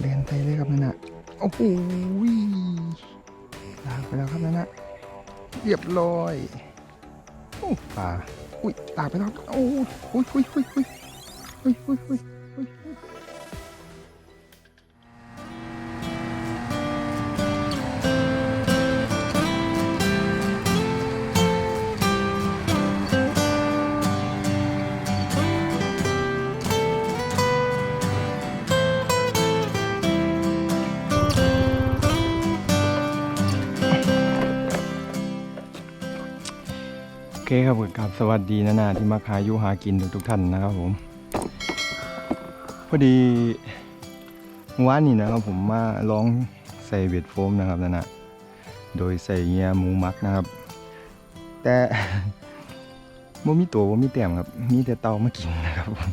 เล่นไปเลยครับนั่นนะโอ้โหลากไปแล้วครับนั่นนะเรียบร้อยโอ้ป่าอุ้ยตากไปแล้วโอ้ยอุ้ยอุ้ยอุ้ยอุ้ยอุ้ยอุ้ย คครับผมกับสวัสดีนะนาที่มาขายยูหากินทุกทุกท่านนะครับผม พอดีวานนี้นะครับผมมาลองใส่เบ็ดโฟมนะครับนะนะโดยใส่เงียหมูมักนะครับ แต่บ่มีตัวบ่มีแต้มครับ มีแต่เตามากินนะครับผม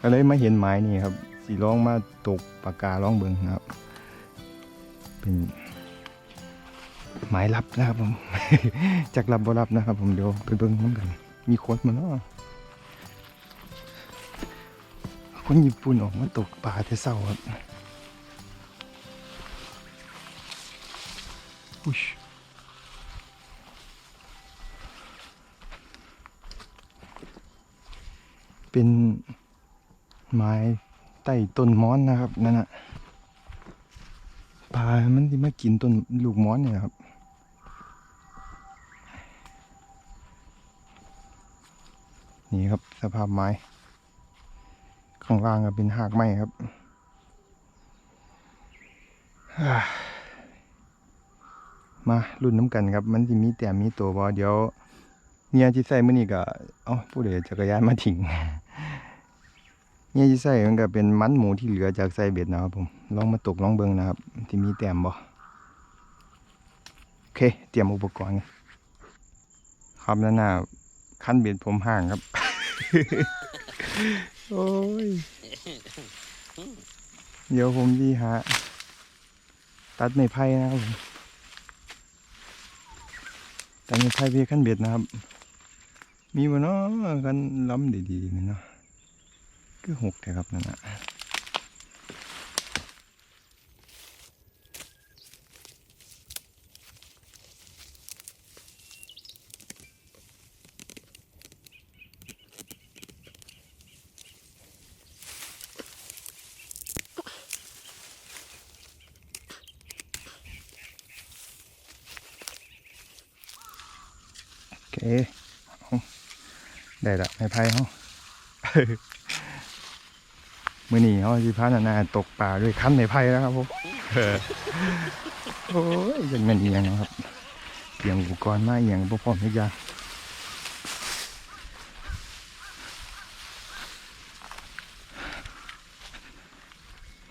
ก็เลยมาเห็นไม้นี่ครับสีลองมาตกปากกาลองเบิงนะครับ เป็น หมายลับนะครับผม จากลับบ่ลับนะครับ ผมเดี๋ยวไปเบิ่งน้ำกัน มีคนมาเนาะคนญี่ปุ่นออกมาตกปลาแต่เช้าครับอุ๊ยเป็นไม้ใต้ต้นม้อนนะครับนั่นนะปลามันที่มากินต้นลูกม้อนเนี่ยครับ นี่ครับ สภาพไม้ ข้างล่างก็เป็นหากไม้ครับมารุ่นน้ำกันครับ มันจะมีแต่มีตัวบอเดี๋ยวเนี่ยที่ใส่มื่อนี้ก็เอ้าผู้ใดจักรยานมาทิ้งเนี่ยที่ใส่มันก็เป็นมันหมูที่เหลือจากใส่เบ็ดนะครับผมลองมาตกลองเบิ่งนะครับที่มีแต้มบ่โอเค เตรียมอุปกรณ์ครับนั่นน่ะขั้นเบ็ดผมห่างครับ โอ้ย เดี๋ยวผมดีฮะ ตัดในไผ่นะครับผมตัดในไผ่เพียขั้นเบ็ดนะครับ มีบ่เนาะกันล้ำดีๆนี่เนาะ คือหกแต่ครับนั่นแหละโอเคเอา ได้ละไม้ไผ่เขามื่อนี้เขาสิพานานาตกปลาด้วยคันไม้ไผ่แล้วครับผมเออโอ้ยยังเงินเอียงนะครับเตรียมอุปกรณ์มาเอียงพร้อมๆทุกอย่าง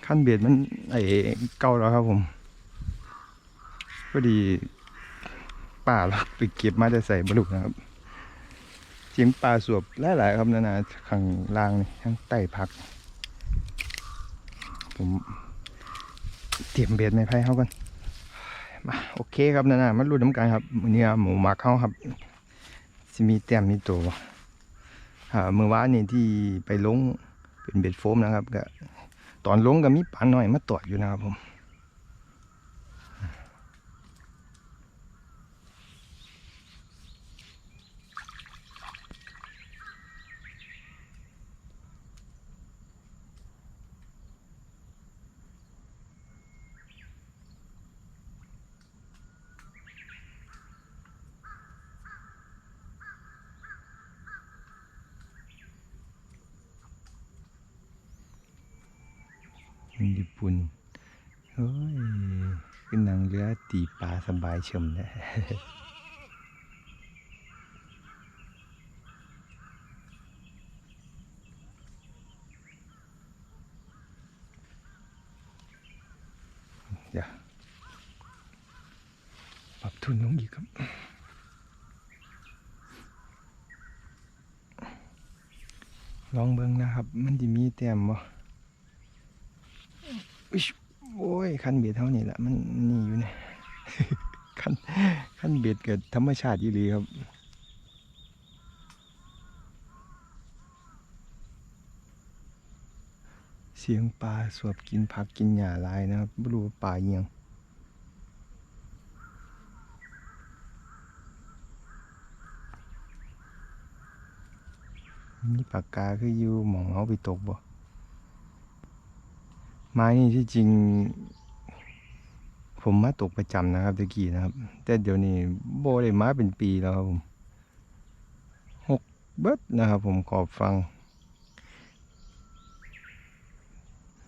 ขั้นเบียดมันไอ้เก่าแล้วครับผมพอดีป่าเราไปเก็บมาจะใส่บรรลุนะครับ เสียงปลาสวบหลายๆครับนานาข้างล่างนี่ทั้งใต้พัก ผมเตรียมเบ็ดไม้ไผ่เขากันมาโอเคครับนานามาลุ้นน้ำกันครับมื้อนี้หมูหมักเขาครับจะมีแต้มมีตัวเมื่อวานนี่ที่ไปลงเป็นเบ็ดโฟมนะครับก็ตอนลงก็มีปลาหน่อยมาตอดอยู่นะครับผม ญี่ปุ่นเฮ้ยขึ้นนังเรือ ตีปลาสบายเฉมเลยเดี๋ยวปรับทุนลงอีกครับลองเบิ่งนะครับ มันจะมีแต้มบ่อิ๊ชโอ้ย คันเบียดเท่านี้แหละ มันนี่อยู่เนี่ย คันคันเบียดเกิดธรรมชาติอีหลีครับเสียงปลาสวบกินผักกินหญ้าลายนะครับไม่รู้ว่าปลาเอียงมีปากกาคืออยู่หมองเอาไปตกบ่ไม้นี่ที่จริง ผมมาตกประจำนะครับตะกี้นะครับ แต่เดี๋ยวนี้โบได้มาเป็นปีแล้วครับผมหกเบิดนะครับ ผมขอบฟัง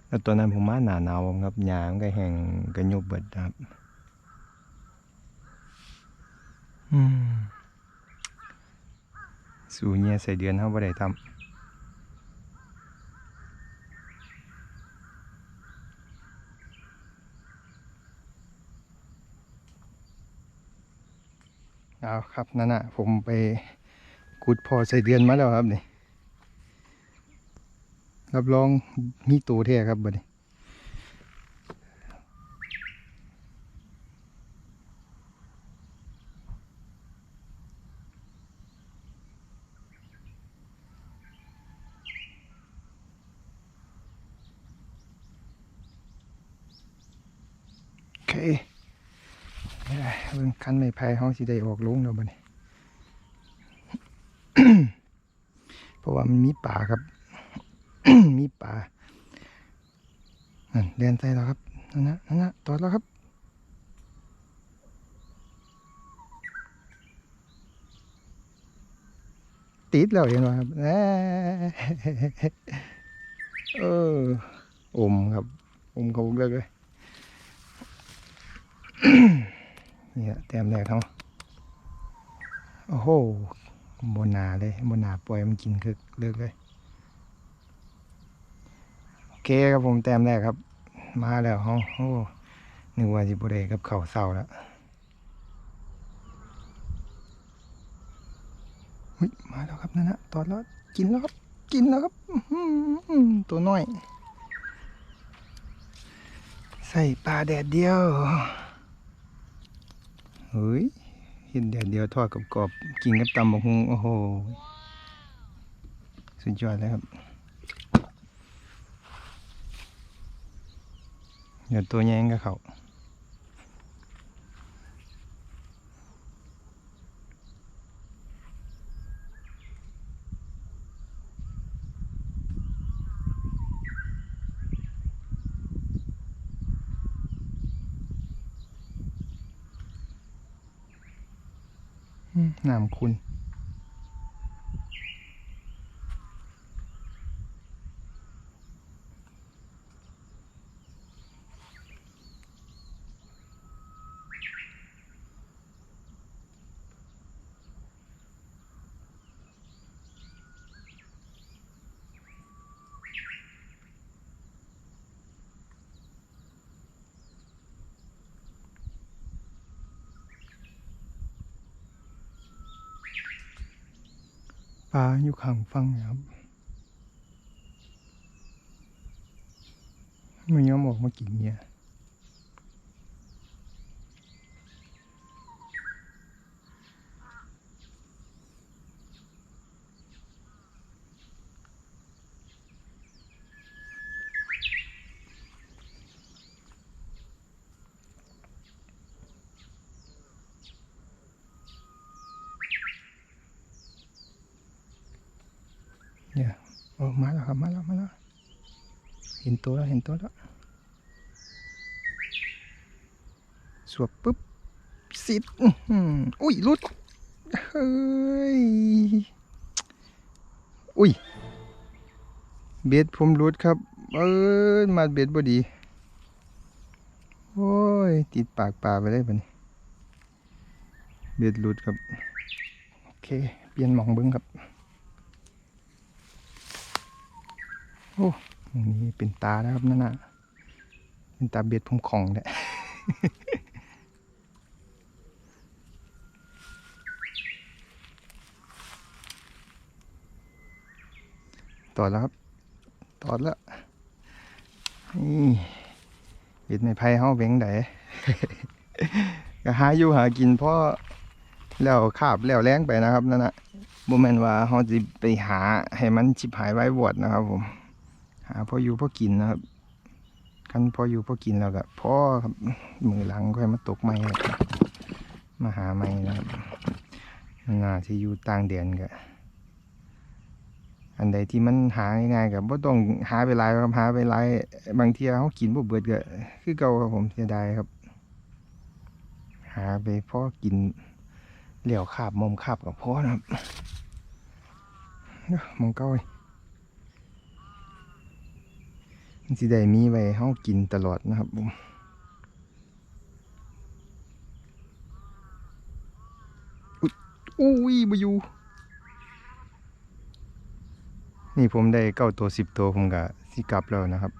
แล้วตอนนั้นผมมาหนาหนาวครับหยามนก็แห้งก็ยุบเบิดนะครับอืมสู่เงียใส่เดือนเฮาบ่ได้ทำ เอาครับนั่นน่ะ ผมไปขุดพอใส่เดือนมาแล้วครับนี่รับรองมีตัวแท้ครับบัดนี้โอเคไม่ได้เบิ่งคัน ไม่ไผ่เฮาสิได้ออกลงแล้วบัดนี้เพราะว่ามันมีป่าครับ มีป่านั่นเดินใส่แล้วครับนั่นนะนั่นนะตอดแล้วครับติดแล้วเห็นไหมครับเอออมครับ อมเขาเลือกเลย นี่แหละแต้มแรกเขาโอ้โหบนหนาเลยบนหนาปล่อยมันกินคือเลือกเลย โอเคครับผมแต้มแรกครับ มาแล้วเขาโอ้นึกว่าจิบเดกับเข่าเศร้าแล้วมาแล้วครับนั่นนะตอนแล้วกินแล้วครับ กินแล้วครับตัวน้อย ใส่ปลาแดดเดียว เฮ้ยเห็นเดียวเดียวทอดกับกรอบกินกับตำบักฮุงโอ้โห สุดยอดเลยครับเดี๋ยวตัวแยงกับเขา นามคุณ ปลาอยู่ข้างฟังครับไม่ยอมออกมากินเนี่ย เนี่ยโอ้มาแล้วครับมาแล้วมาแล้วเห็นตัวแล้วเห็นตัวแล้วสวบปุ๊บสิบอุ้ยหลุดเฮ้ยอุ้ยเบ็ดผมหลุดครับเอ้ยมาเบ็ดบดีโอ้ยติดปากปลาไปเลยปะนี่เบ็ดหลุดครับ โอเค เปลี่ยนหมองเบิ้งครับ โอ้ตรงนี้เป็นตาแล้วครับนั่นน่ะ เป็นตาเบ็ดผมของแหละต่อแล้วครับต่อแล้ว นี่เบ็ดไม่ไพ่เฮาเบงไดก็หาอยู่หากินเพราะแล้วคาบแล้วแรงไปนะครับนั่นน่ะบ่แม่นว่าเฮาสิไปหาให้มันชิบหายไว้วดนะครับผม หาพออยู่พอกินนะครับคันพออยู่พอกินแล้วก็พอครับมือหลังค่อยมาตกไม้มาหาไม้นะครับน่าที่อยู่ต่างแดนก็อันใดที่มันหาง่ายๆกับบ่ต้องหาไปหลายครับหาไปหลายบางทีเขากินบ่เบิดก็คือเก่าครับผมเสียดายครับ หาไปพ่อกินเหลี่ยวขาบมอมขาบกับพ่อนะครับมองเก้าเลยมัน สิได้มีไว้เฮากินตลอดนะครับผมอุ๊ยอุ้ยบอยู่ นี่ผมได้เก้าตัวสิบตัวผมก็สิกลับแล้วนะครับ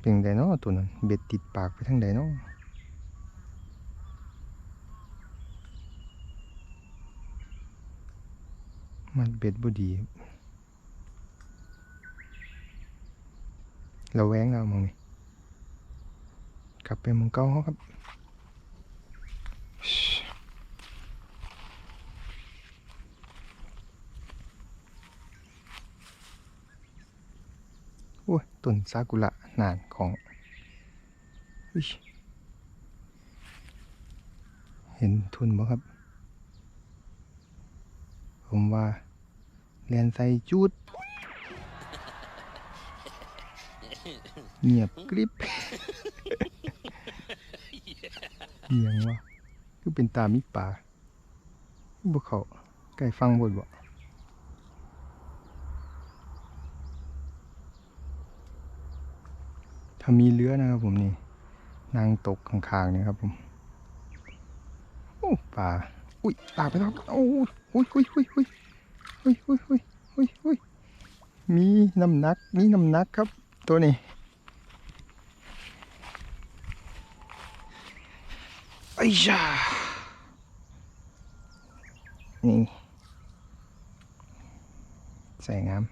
เป็นไดเนาะตัวนั้น เบ็ดติดปากไปทางใดเนาะ มันเบ็ดบ่ดีเราแว้งเรามองนี่กลับไปมองเก้าเขาครับโอ้ยต้นซากุระนานของเห็นทุนบ่ครับ ผมว่า เรียนใส่จุด เงียบกริบเอียงวะคือเป็นตามิป่าบ่เขาใกล้ฟังบ่บ่ถ้ามีเรือนะครับผมนี่นางตกข้างๆเนี่ยครับผมโอ้ป่าอุ้ยตาไปแล้วโอ้ยอุ้ยอุ้ยอุ้ย อุ้ยอุ้ยอุ้ยอุ้ยอุ้ยมีน้ำหนัก มีน้ำหนักครับ ตัวนี้ไอ้ยานี่ใส่งาม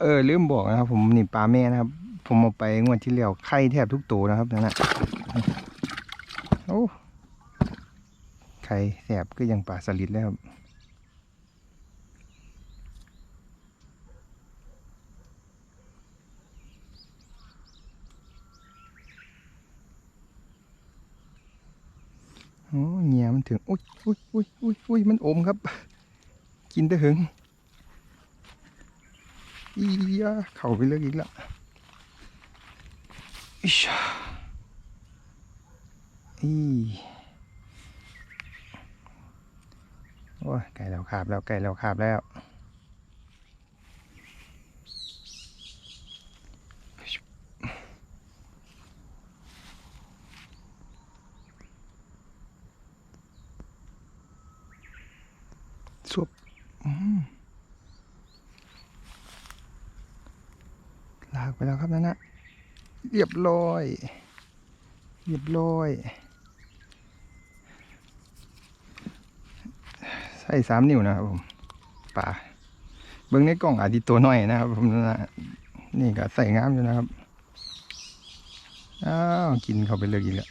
เออลืมบอกนะครับผมนี่ปลาแม่นะครับ ผมเอาไปงวดที่แล้วไข่แทบทุกตัวนะครับนั่นน่ะโอ้ไข่แสบก็ยังปลาสลิดแล้วครับ โอ้เงียมันถึง อุ้ยอุ้ยอุ้ยอุ้ยอุ้ยมันอมครับ กินได้หึงอียาเข่าไปเลือกอีกละอิชาอีโอ้ยไก่แล้วขาบแล้วไก่แล้วขาบแล้วสวบอืม ลากไปแล้วครับนั่นนะเรียบร้อย เรียบร้อย ใส่สามนิ้วนะครับผมป่าเบิ้องในกล่องอาจจะตัวน้อยนะครับผมน่ะนี่ก็ใส่งามอยู่นะครับ อ้าวกินเข้าไปเลยอีกแล้ว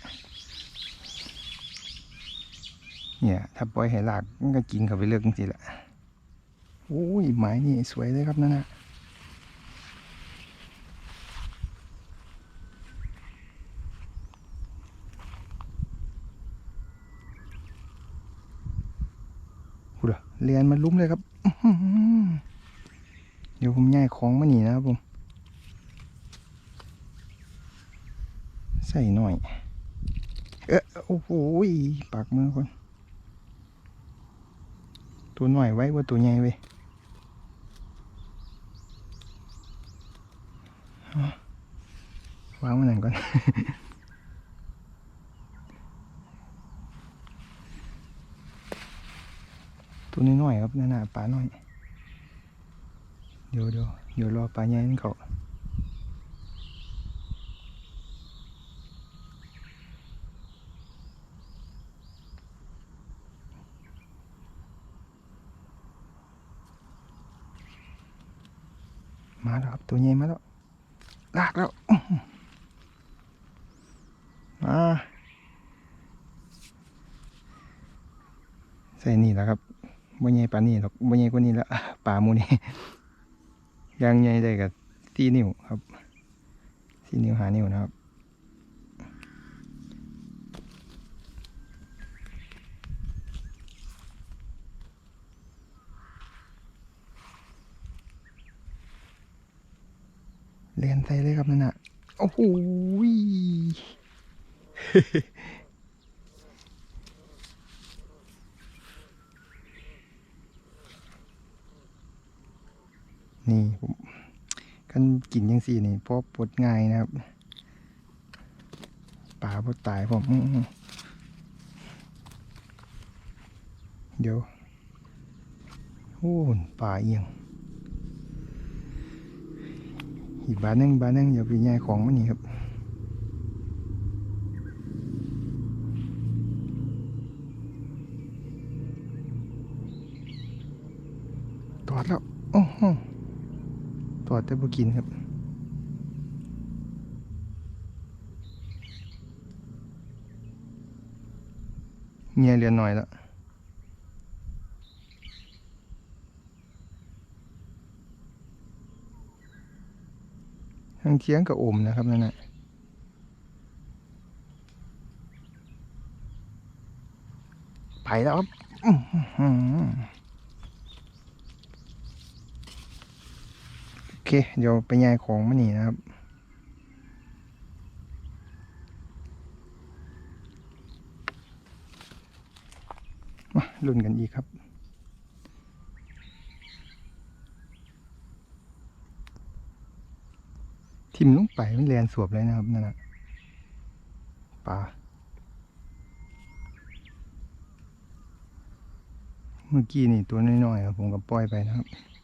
เนี่ย ถ้าปล่อยให้หลากมันก็กินเข้าไปเลือกจริงๆแหละ โอ้ยไม้นี่สวยเลยครับนั่นนะพูดเรียนมาลุ้มเลยครับ เดี๋ยวผมย้ายของมาหนีนะครับผม ใส่หน่อย เอ๊ะโอ้โหปากมือคนตัวหน่อยไว้ว่าตัวใหญ่ไว้ยเอา วางมันหนังก่อนตัวน้อยๆครับนั่นน่ะปลาน้อยเดี๋ยวเดี๋ยวเดี๋ยวรอปลาใหญ่นั่นเขามาแล้วครับตัวใหญ่มาแล้วลากแล้วอื้อหือ มาส่นี่แหละครับบ่ใหญ่ปานนี้หรอกบ่ใหญ่กว่านี้ละปลาหมูนี่ยางใหญ่ได้กับสี่นิ้วครับสี่นิ้วหานิ้วนะครับเรียนใส่เลยครับนั่นน่ะ โอ้โห นี่ผมกันกินยังสี่นี่เพราะปวดง่ายนะครับปลาปวดตายผมเดี๋ยวโอ้ปลาเอียง อีกบาทหนึงบ้าทหนึงอย่าไปแย่ของมันนี่ครับ ตอดแล้ว โอ้โหตอด แต่บ่กินครับเงียเรียนหน่อยแล้วทางเคียงกับอมนะครับนั่นน่ะไปแล้วครับอื้อหือโอ เคเดี๋ยวไปย้ายของมานี่นะครับมาลุ้นกันอีกครับทิมลงไปมันแลนสวบเลยนะครับนั่นนะปลาเมื่อกี้นี่ตัวน้อยๆครับผมก็ปล่อยไปนะครับ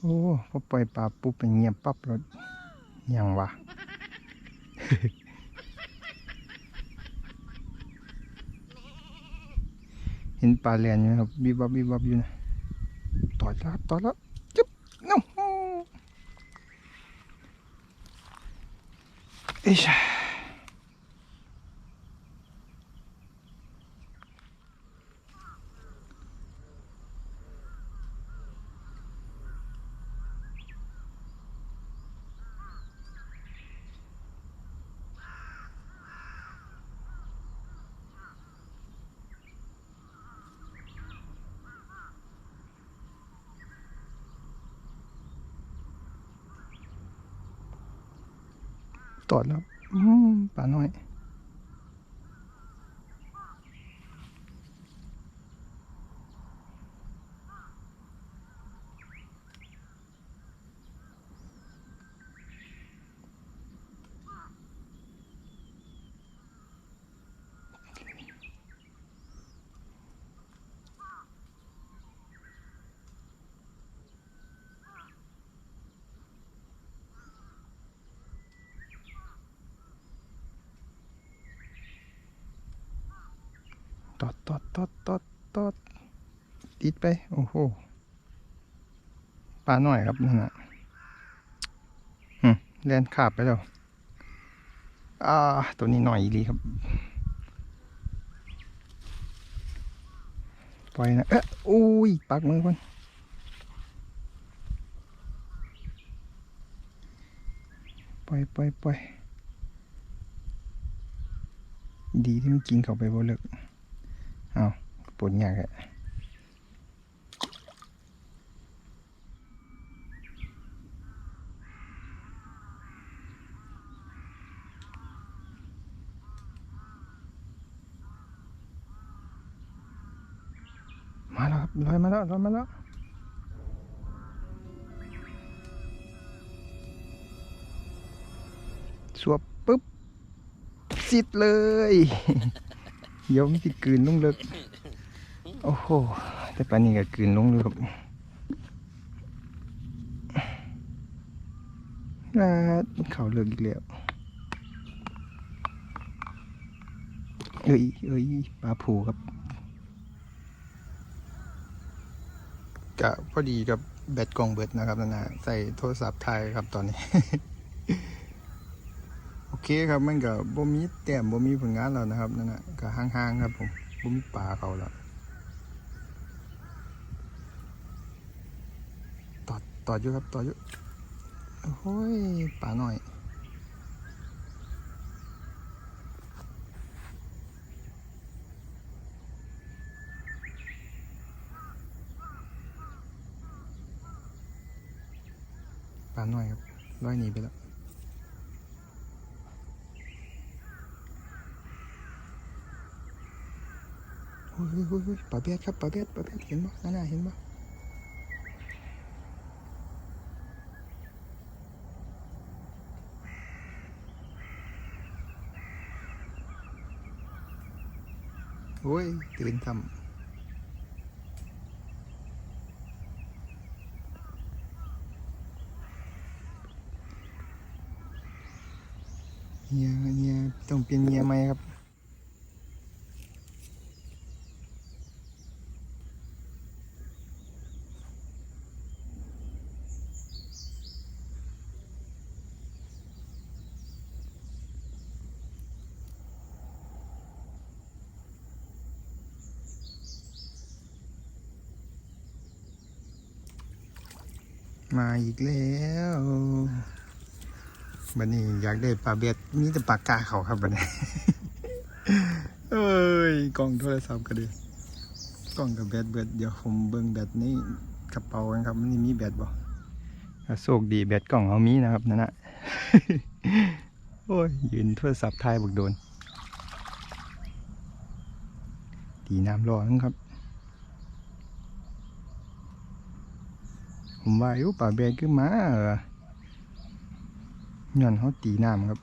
โอ้พอปล่อยปลาปุ๊บเป็นเงียบปั๊บรถยังวะเห็นปลาแลนอยู่นะครับบิบบับบิบบับอยู่นะต่อยแล้วครับต่อยแล้ว No. Ich. ตอดแล้วป่าน้อย ตอดตอดตอดตอดตอด ติดไป โอ้โหปลาหน่อยครับนั่นนะอืมแล่นขาบไปแล้ว อ่า ตัวนี้หน่อยอีหลีครับ ปล่อยนะ เอ๊ะอุ้ย ปักมือคนปล่อยปล่อยปล่อยดีที่มันกินเข้าไปบ่เลิกเอาปวดยากอะมาแล้วครับลอยมาแล้วลอยมาแล้วสวบปุ๊บสิดเลยเดี๋ยวมันสิกลืนลงเลิกโอ้โหแต่ปานนี้ก็กลืนลงเลยครับน่าเขาเลิกอีกแล้วเอ้ยเอ้ยปลาผูครับ กะพอดีกับแบตกล่องเบิดนะครับนั่นะใส่โทรศัพท์ถ่ายครับตอนนี้ โอเคครับมันก็บ่มีแต้มบ่มีผลงานแล้วนะครับนั่นน่ะก็ห่างๆครับผมบ่มีปลาเขาแล้วตอดตอดอยู่ครับตอดอยู่โอ้โหยปลาหน่อย ปลาห น่อยครับร้อยหนีไปแล้วโอ้ยโอ้ยปลาเบียดครับปลาเบียดปลาเบียดเห็นปะนั่นน่ะเห็นปะโอ้ยตื่นทำ เฮียเฮียต้องเป็นเฮียไหมครับมาอีกแล้ว บันนี้อยากได้ปลาเบ็ดมีแต่ปลากาเขาครับบันนี้เอ้ยกล้องโทรศัพท์ก็ดีกล้องกับแบตเบิดเดี๋ยวผมเบิ่งแบตนี่กระเป๋ากันครับมันนี่มีแบตบ่ก็โชคดีแบตกล้องเขามีนะครับนั่นนะโอ้ยยืนโทรศัพท์ถ่ายบกโดนตีน้ำร้อนครับ ผมว่าอยู่ป่าแบกคือหมาเหรอ ย้อนเขาตีน้ำครับ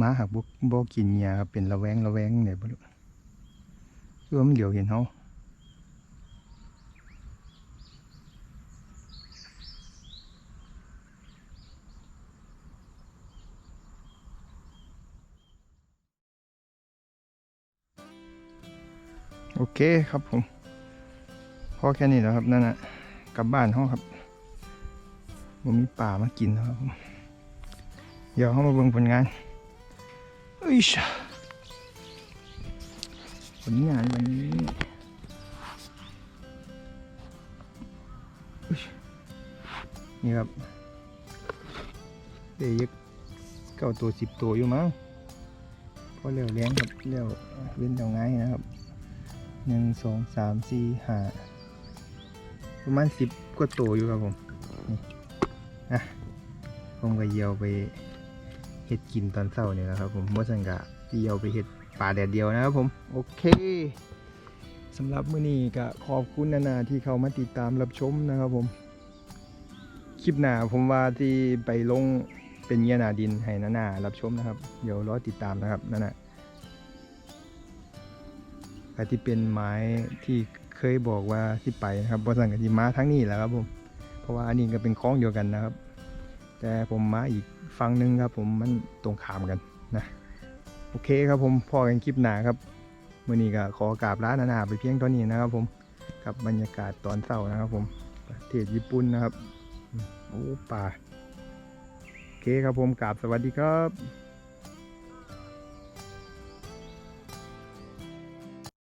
ม้าหักบกบกินยาครับเป็นระแวงระแวงเนี่ยบ่รู้คือว่ามันเหลียวเห็นเขา โอเคครับผมพอแค่นี้แล้วครับนั่นนะกลับบ้านห้องครับผมมีป่ามากินแล้วครับผมเดี๋ยวเขามาเบิ่งผลงานอุ้ยชะผลงานวันนี้นี่ครับเดี๋ยวยักเก้าตัวสิบตัวอยู่มั้งพอเร็วเลี้ยงครับเร็วเว้นเอาง่ายนะครับ หนึ่งสองสามสี่ห้าประมาณสิบกว่าตัวอยู่ครับผมนี่อะผมก็เยียวไปเห็ดกินตอนเช้าเนี่ยนะครับผมว่าสังกะที่เอาไปเห็ดป่าแดดเดียวนะครับผม โอเคสำหรับมื้อนี้ก็ขอบคุณนานาที่เข้ามาติดตามรับชมนะครับผม คลิปหน้าผมว่าที่ไปลงเป็นเงียนาดินให้นานารับชมนะครับ เดี๋ยวรอติดตามนะครับนานา ก็ที่เป็นไม้ที่เคยบอกว่าที่ไปนะครับบริษัทกับที่มาทั้งนี้แหละครับผมเพราะว่าอันนี้ก็เป็นคล้องเดียวกันนะครับ แต่ผมมาอีกฝั่งหนึ่งครับ ผมมันตรงขามกันนะโอเคครับผมพอกันคลิปหนาครับมื่อนี้ก็ขอกราบร้านนาไปเพียงเท่านี้นะครับ ผมกับบรรยากาศตอนเช้านะครับ ผมประเทศญี่ปุ่นนะครับโอ้ป่าโอเคครับผมกราบสวัสดีครับ